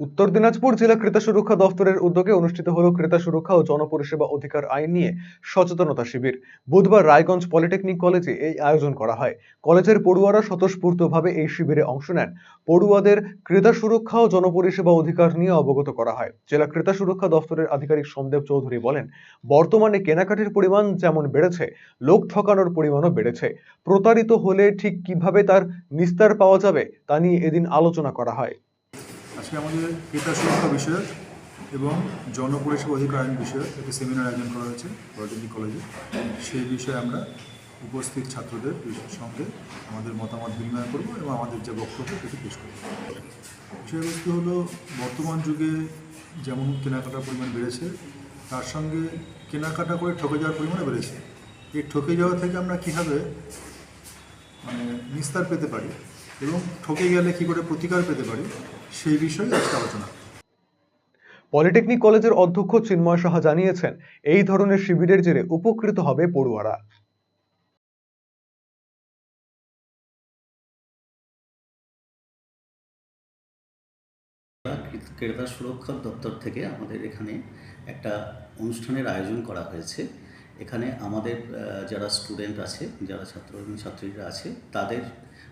উত্তর দিনাজপুর জেলা ক্রেতা সুরক্ষা দফতরের উদ্যোগে অনুষ্ঠিত হলো ক্রেতা সুরক্ষা ও জনপরিষেবা অধিকার আইন নিয়ে সচেতনতা শিবির। বুধবার রায়গঞ্জ পলিটেকনিক কলেজে এই আয়োজন করা হয়। কলেজের পড়ুয়ারা স্বতঃস্ফূর্তভাবে এই শিবিরে অংশ নেন। পড়ুয়াদের ক্রেতা সুরক্ষা ও জনপরিষেবা অধিকার নিয়ে অবগত করা হয়। জেলা ক্রেতা সুরক্ষা দফতরের আধিকারিক সোমদেব চৌধুরী বলেন, বর্তমানে কেনাকাটির পরিমাণ যেমন বেড়েছে, লোক ঠকানোর পরিমাণও বেড়েছে। প্রতারিত হলে ঠিক কীভাবে তার নিস্তার পাওয়া যাবে তা নিয়ে এদিন আলোচনা করা হয়। আজকে আমাদের ক্রেতা সুরক্ষা বিষয়ক এবং জনপরিষেবা অধিকার বিষয়ক একটি সেমিনার আয়োজন করা হয়েছে পলিটেকনিক কলেজে সেই বিষয়ে আমরা উপস্থিত ছাত্রদের সঙ্গে আমাদের মতামত বিনিময় করব এবং আমাদের যে বক্তব্য সেটি পেশ করব। বিষয়বস্তু হলো, বর্তমান যুগে যেমন কেনাকাটার পরিমাণ বেড়েছে, তার সঙ্গে কেনাকাটা করে ঠকে যাওয়ার পরিমাণও বেড়েছে। এই ঠকে যাওয়া থেকে আমরা কীভাবে মানে নিস্তার পেতে পারি? এবং ঠকে গেলে কী করে প্রতিকার পেতে পারি সেই বিষয়ে আজকে আলোচনা। পলিটেকনিক কলেজের অধ্যক্ষ চিন্ময় সাহা জানিয়েছেন এই ধরনের শিবিরের জেরে উপকৃত হবে পড়ুয়ারা। ক্রেতা সুরক্ষা দপ্তর থেকে আমাদের এখানে একটা অনুষ্ঠানের আয়োজন করা হয়েছে। এখানে আমাদের যারা স্টুডেন্ট আছে, যারা ছাত্র এবং ছাত্রীরা আছে, তাদের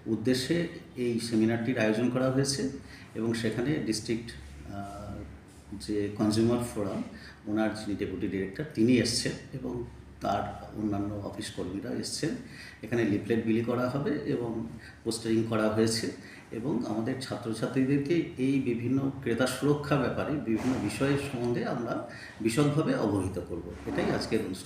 উদ্দেশ্যে এই সেমিনারটির আয়োজন করা হয়েছে এবং সেখানে ডিস্ট্রিক্ট যে কনজিউমার ফোরাম ওনার যিনি ডেপুটি ডিরেক্টর তিনি এসছেন এবং তার অন্যান্য অফিস কর্মীরা এসছেন। এখানে লিফলেট বিলি করা হবে এবং পোস্টারিং করা হয়েছে এবং আমাদের ছাত্রছাত্রীদেরকে এই বিভিন্ন ক্রেতা সুরক্ষা ব্যাপারে বিভিন্ন বিষয়ের সম্বন্ধে আমরা বিশদভাবে অবহিত করব। এটাই আজকের অনুষ্ঠান।